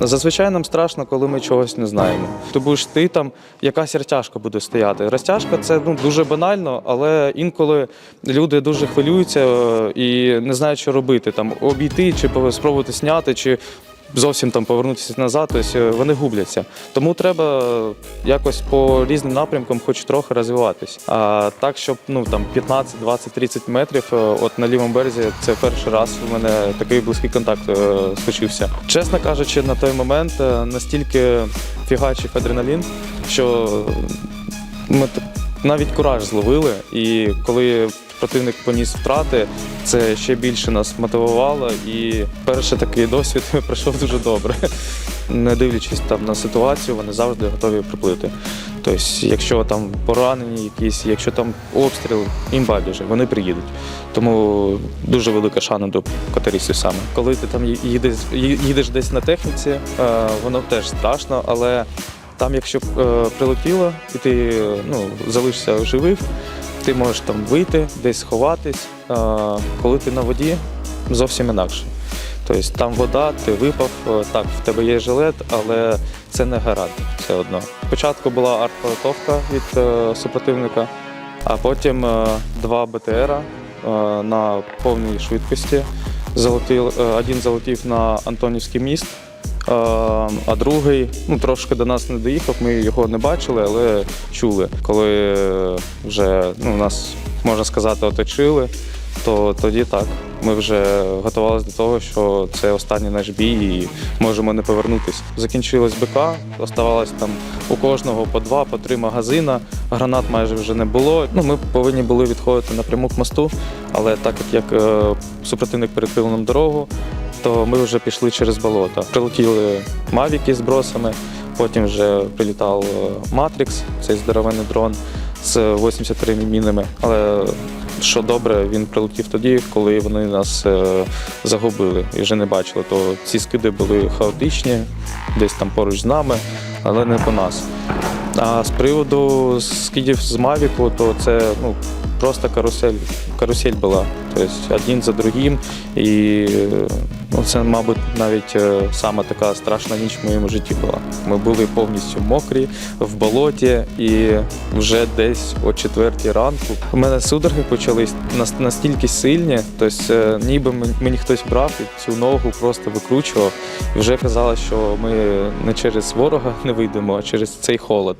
Зазвичай нам страшно, коли ми чогось не знаємо. Ти будеш ти там, якась розтяжка буде стояти. Розтяжка це ну дуже банально, але інколи люди дуже хвилюються е, і не знають, що робити. Там обійти чи спробувати зняти, чи зовсім там повернутися назад. Тобто е, вони губляться. Тому треба якось по різним напрямкам, хоч трохи розвиватись. А так, щоб ну там 15, 20, 30 метрів, е, от на лівому березі, це перший раз у мене такий близький контакт е, случився. Чесно кажучи, на той момент настільки фігачив адреналін, що ми навіть кураж зловили, і коли противник поніс втрати, це ще більше нас мотивувало. І перший такий досвід пройшов дуже добре. Не дивлячись там на ситуацію, вони завжди готові приплити. Тобто, якщо там поранені якісь, якщо там обстріл, їм байдуже, вони приїдуть. Тому дуже велика шана до катеристів саме. Коли ти там їдеш, їдеш десь на техніці, е, воно теж страшно, але там, якщо е, прилетіло, і ти ну, залишишся живий, ти можеш там вийти, десь сховатись. Коли ти на воді, зовсім інакше. Тобто там вода, ти випав, е, так, в тебе є жилет, але це не гарант все одно. Спочатку була артподготовка від е, супротивника, а потім е, два БТРа е, на повній швидкості. Залетів, е, один залетів на Антонівський міст, а другий ну, трошки до нас не доїхав. Ми його не бачили, але чули. Коли вже ну, нас, можна сказати, оточили, то тоді так. Ми вже готувалися до того, що це останній наш бій і можемо не повернутися. Закінчилось БК, оставалось там у кожного по два, по три магазина. Гранат майже вже не було. Ну, ми повинні були відходити напряму к мосту, але так як, як е, супротивник перекрив нам дорогу, то ми вже пішли через болото. Прилетіли мавіки з бросами, потім вже прилітав е, Матрікс, цей здоровенний дрон з 83 мінами. Але що добре, він прилетів тоді, коли вони нас е, загубили і вже не бачили. То ці скиди були хаотичні, десь там поруч з нами, але не по нас. А з приводу скидів з Мавіку, то це ну, просто карусель, карусель була. Тобто один за другим. І ну, це, мабуть, навіть е, сама така страшна ніч в моєму житті була. Ми були повністю мокрі в болоті, і вже десь о четвертій ранку у мене судороги почались настільки сильні, тобто е, ніби мені хтось брав і цю ногу просто викручував. І вже казалось, що ми не через ворога не вийдемо, а через цей холод.